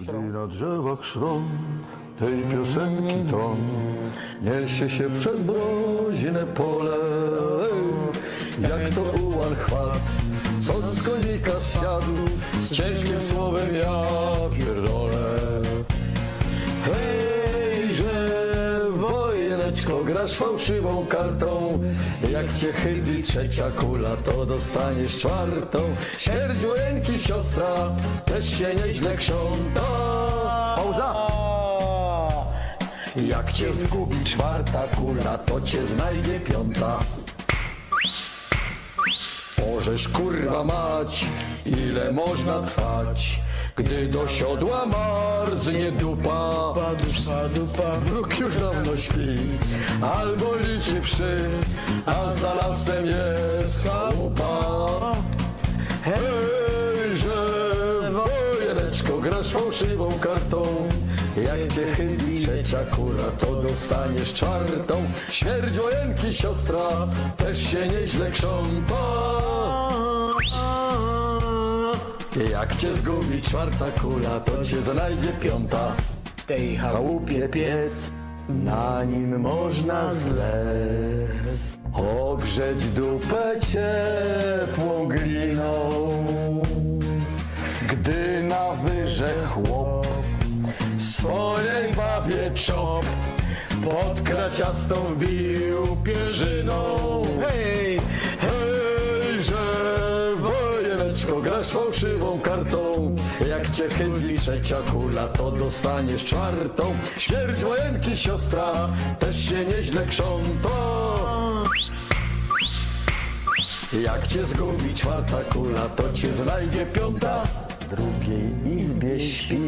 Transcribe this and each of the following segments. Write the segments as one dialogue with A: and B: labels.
A: Gdy na drzewach szron tej piosenki ton Niesie się przez mroźne pole. Jak to ułan chwat, co z konika zsiadł Z ciężkim słowem ja pierdolę wojeneczko, grasz fałszywą kartą. Jak cię chybi trzecia kula, to dostaniesz czwartą. Wojenki siostra, też się nieźle krząta. Pauza! Jak cię zgubi czwarta kula, to cię znajdzie piąta. Możesz kurwa mać, ile można trwać Gdy do siodła marznie dupa
B: Dupa, dupa,
A: Wróg już dawno śpi, albo liczy wszy, a za lasem jest chałupa. Hejże, wojeneczko, grasz fałszywą kartą. Jak cię chybi trzecia kula, to dostaniesz czwartą. Śmierć wojenki, siostra, też się nieźle krząta. Jak cię zgubi czwarta kula, to cię znajdzie piąta.
B: w tej chałupie.
A: Piec, na nim można zlec. Ogrzeć dupę ciepłą gliną. Gdy na wyrze chłop swojej babie czop pod kraciastą bił pierzyną. Grasz fałszywą kartą. Jak cię chyli trzecia kula, to dostaniesz czwartą. Śmierć wojenki, siostra, też się nieźle krząta Jak cię zgubi czwarta kula, to cię znajdzie piąta. W drugiej izbie śpi.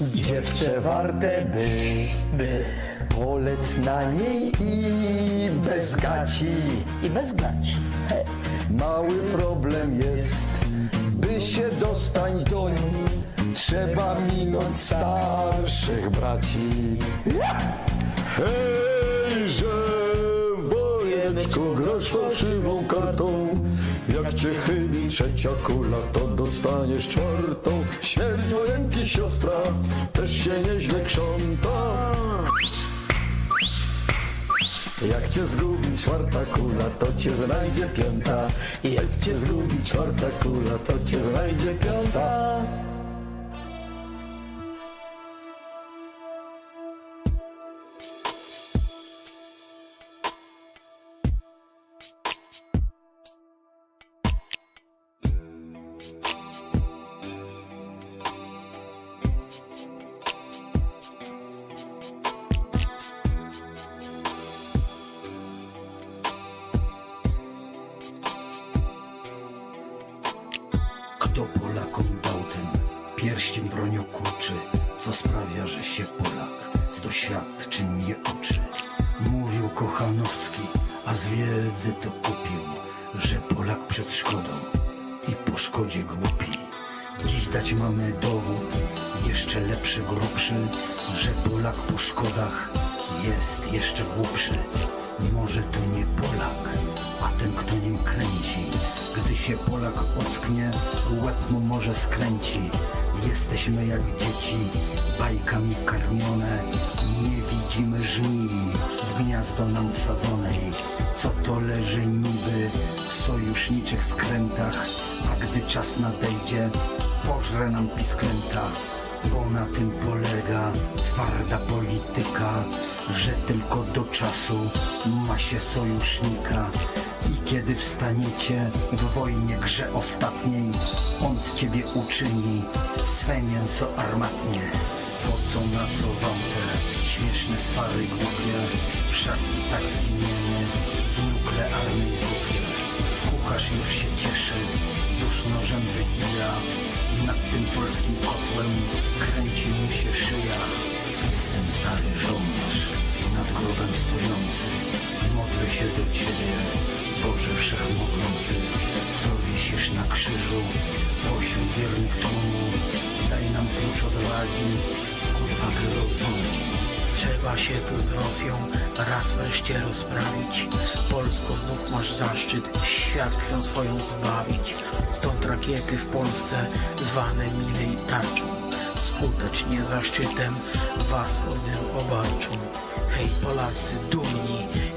A: Dziewczę warte by, by. Polec na niej i bez gaci.
B: I bez gaci.
A: Mały problem jest, by się dostań do niej, trzeba minąć starszych braci. Hejże, wojeneczko, grasz fałszywą kartą, jak cię chybi trzecia kula, to dostaniesz czwartą. Śmierć wojenki, siostra, też się nieźle krząta. Jak cię zgubi czwarta kula, to cię znajdzie piąta. Jak cię zgubi czwarta kula, to cię znajdzie piąta.
C: Kto Polakom dał ten pierścień broniokłuczy, co sprawia, że się Polak z doświadczeń nie uczy? Mówił Kochanowski, a z wiedzy to kupił, że Polak przed szkodą i po szkodzie głupi. Dziś dać mamy dowód, jeszcze lepszy, grubszy, że Polak po szkodach jest jeszcze głupszy. Może to nie Polak, a ten, kto nim kręci. Gdy się Polak ocknie, łeb mu może skręci. Jesteśmy jak dzieci, bajkami karmione. Nie widzimy żmii w gniazdo nam wsadzonej. Co to leży niby w sojuszniczych skrętach, a gdy czas nadejdzie, pożre nam pisklęta. Bo na tym polega twarda polityka, że tylko do czasu ma się sojusznika. Kiedy wstaniecie w wojnie grze ostatniej, on z ciebie uczyni swe mięso armatnie. Po co na co wam te śmieszne swary głupie? Wszak i tak zginiemy w nuklearnej zupie. Kucharz już się cieszy, już nożem wygija. Nad tym polskim kotłem kręci mu się szyja. Jestem stary żołnierz, nad grobem stojący. Modlę się do Ciebie, Boże Wszechmogący, co wisisz na krzyżu, pośród wiernych tłumu. Daj nam klucz odwagi, odwagę rozumu.
B: Trzeba się tu z Rosją raz wreszcie rozprawić. Polsko znów masz zaszczyt świat krwią swoją zbawić. Stąd rakiety w Polsce zwane milej tarczą. skutecznie zaszczytem was owym obarczą. Hej Polacy, dumni,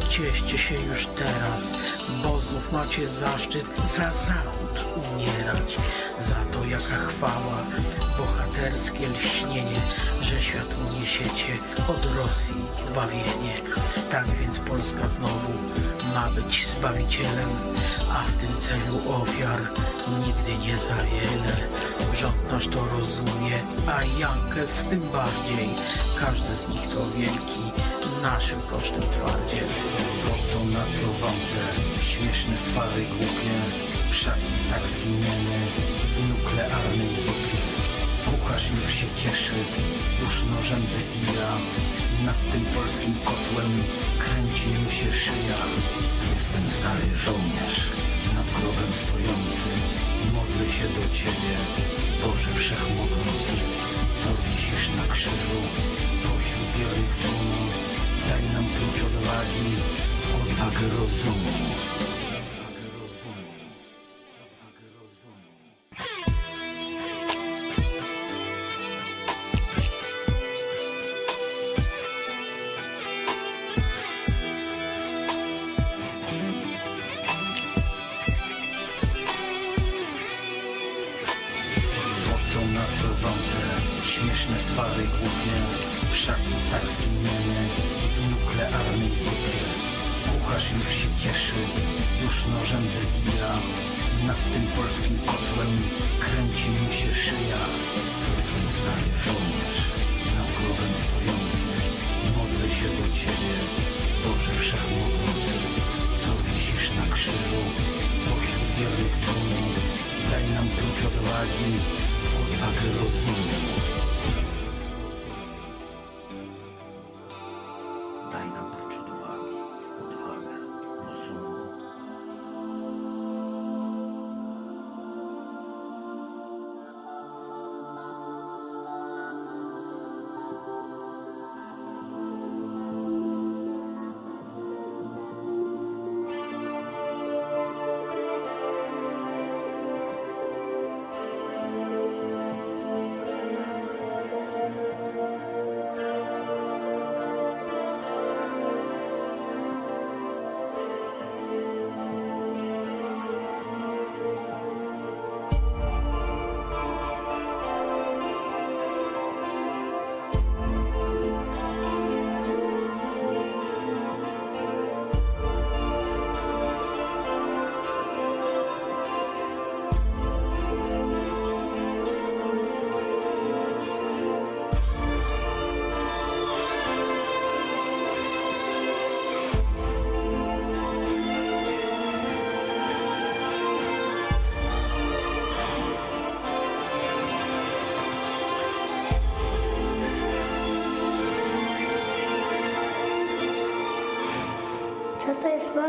B: cieszcie się już teraz, bo znów macie zaszczyt za Zachód umierać. Za to jaka chwała, bohaterskie lśnienie, że światu niesiecie od Rosji zbawienie. Tak więc Polska znowu ma być zbawicielem, a w tym celu ofiar nigdy nie za wiele. Rząd nasz to rozumie, a Jankes tym bardziej. Każdy z nich to wielki, naszym kosztem twardziel.
C: Po co na co wam śmieszne swary głupie? Wszak tak zginiemy w nuklearnej zupie. Kucharz już się cieszy, już nożem wybija. Nad tym polskim kotłem kręci mu się szyja. Jestem stary żołnierz, nad grobem stojący. Modlę się do Ciebie, Boże Wszechmogący. Co wisisz na krzyżu, pośród białych tłumów. Daj nam klucz odwagi, odwagę rozumu. Na te śmieszne swary głupie? Wszak tak zginiemy w nuklearnej zupie. Kucharz już się cieszy, już nożem wybija. Nad tym polskim kotłem kręci mu się szyja. Jestem stary żołnierz, nad grobem stojący. Modlę się do Ciebie, Boże Wszechmogący. Co wisisz na krzyżu, pośród białych tłumów. Daj nam klucz odwagi, odwagę rozumu.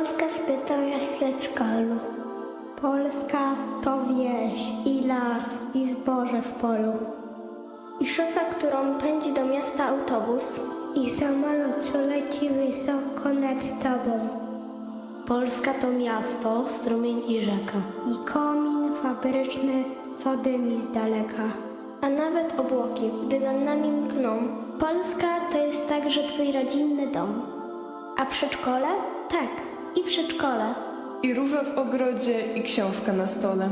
D: Polska? spytał ja z przedszkolu. Polska to wieś i las i zboże w polu. I szosa, którą pędzi do miasta autobus. I samolot, co leci wysoko nad tobą. Polska to miasto, strumień i rzeka. I komin fabryczny, co dymi z daleka. A nawet obłoki, gdy nad nami mkną. Polska to jest także twój rodzinny dom. A przedszkole? Tak, i przedszkole.
E: I róża w ogrodzie, i książka na stole.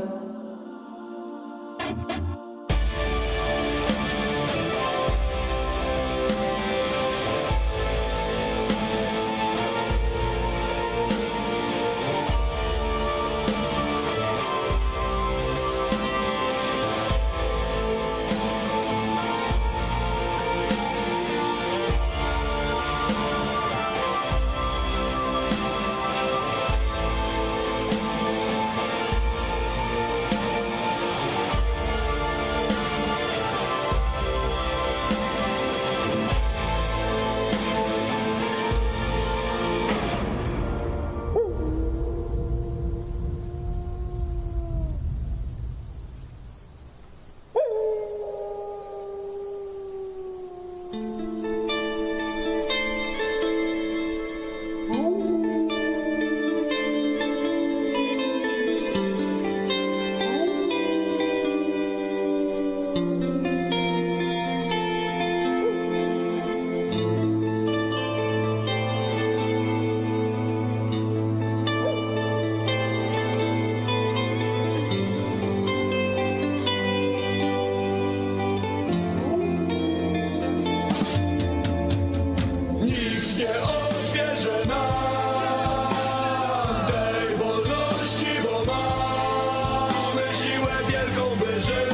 A: deserve